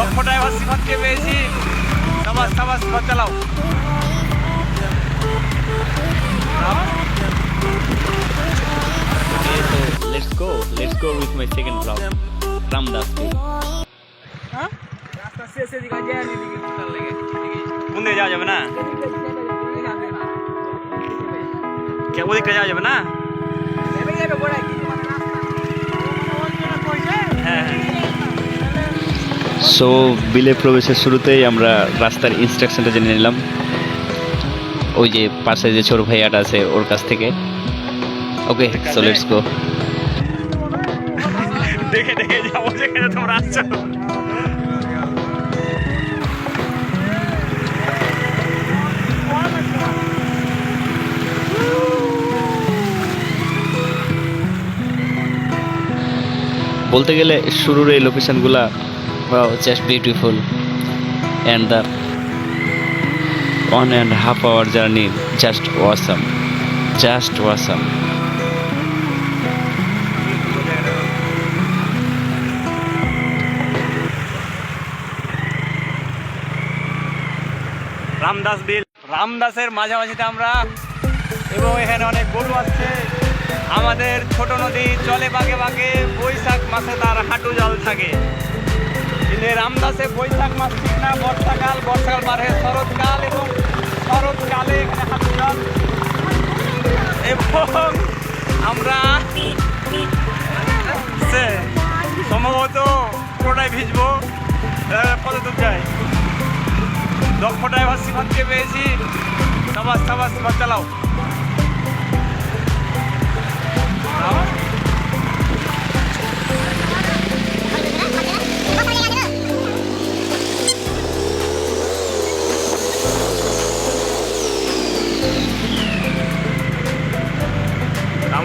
দক্ষ ড্রাইভার সিফাতকে পেয়েছি সাবাস সাবাস সিফাত চালাও Okay, so let's go. Let's go with my second vlog. Ramdas. রাস্তা শেষে দিকে যায় নি দিকে চলার লাগে কোন দিকে যাওয়া যাবে না কে ওদিকে যাওয়া যাবে না এবে যাবে বড় কি মানে রাস্তা হ্যাঁ হ্যাঁ সো বিলে প্রবেশের শুরুতেই আমরা রাস্তার ইনস্ট্রাকশনটা জেনে নিলাম। ওই যে পাশে যে ছোট ভাইয়াটা আছে ওর কাছ থেকে। ওকে সো লেটস গো দেখে দেখে যাব যেখানে তোমরা আসছো বলতে গেলে শুরুর এই লোকেশনগুলা just beautiful and the one and half hour journey just awesome just awesome Ramdas Beel, রামদাসের মাঝামাঝিতে আমরা এবং এখানে অনেক গরু আসছে আমাদের ছোট নদী চলে বাগে বাগে, বৈশাখ মাসে তার হাঁটু জল থাকে। এই রামদাসে বৈশাখ মাস ঠিক না, বর্ষাকাল বর্ষাকাল হয়ে শরৎকাল এবং শরৎকালে এবং আমরা সম্ভবত পুরোটাই ভিজবো কত দূর যায় দক্ষ ড্রাইভার সিফাতকে পেয়েছি। সাবাস সাবাস সিফাত চালাও।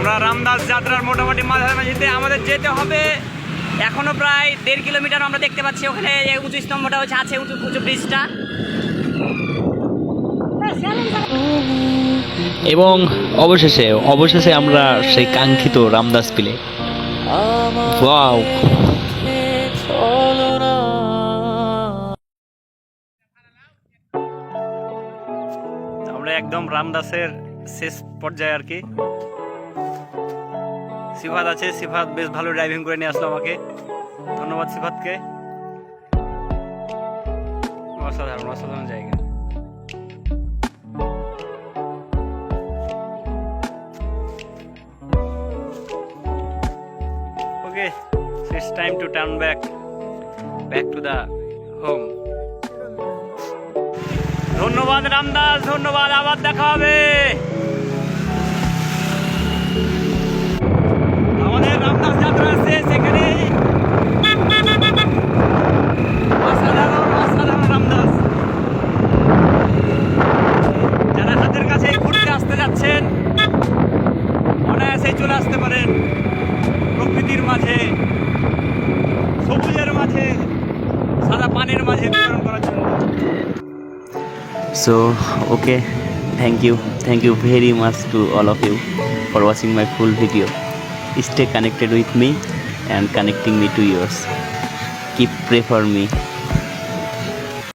আমরা রামদাস যাত্রার মোটামুটি মাঝামাঝিতে আমাদের যেতে হবে। এখনও প্রায় দেড় কিলোমিটার আমরা দেখতে পাচ্ছি ওখানে উঁচু স্তম্ভটা হচ্ছে আছে উঁচু উঁচু ব্রিজটা। এবং অবশেষে অবশেষে আমরা সেই কাঙ্ক্ষিত রামদাস পিলে। ওয়াও। আমরা একদম রামদাসের শেষ পর্যায়ে আর কি। সিফাত আছে, সিফাত বেশ ভালো ড্রাইভিং করে নিয়ে আসলো আমাকে। ধন্যবাদ সিফাতকে। অসাধারণ অসাধারণ জায়গা। Okay it's time to turn back back to the home ধন্যবাদ রামদাস, ধন্যবাদ, আবার দেখা হবে। অসাধারণ রামদাস যারা হাতের কাছে ঘুরতে আসতে যাচ্ছেন অনায়াসে চলে আসতে পারেন প্রকৃতির মাঝে মাঝে সাদা পানের মাঝে করার জন্য So, okay, thank you. Thank you very much to all of you for watching my full video. Stay connected with me and connecting me to yours. Keep pray for me.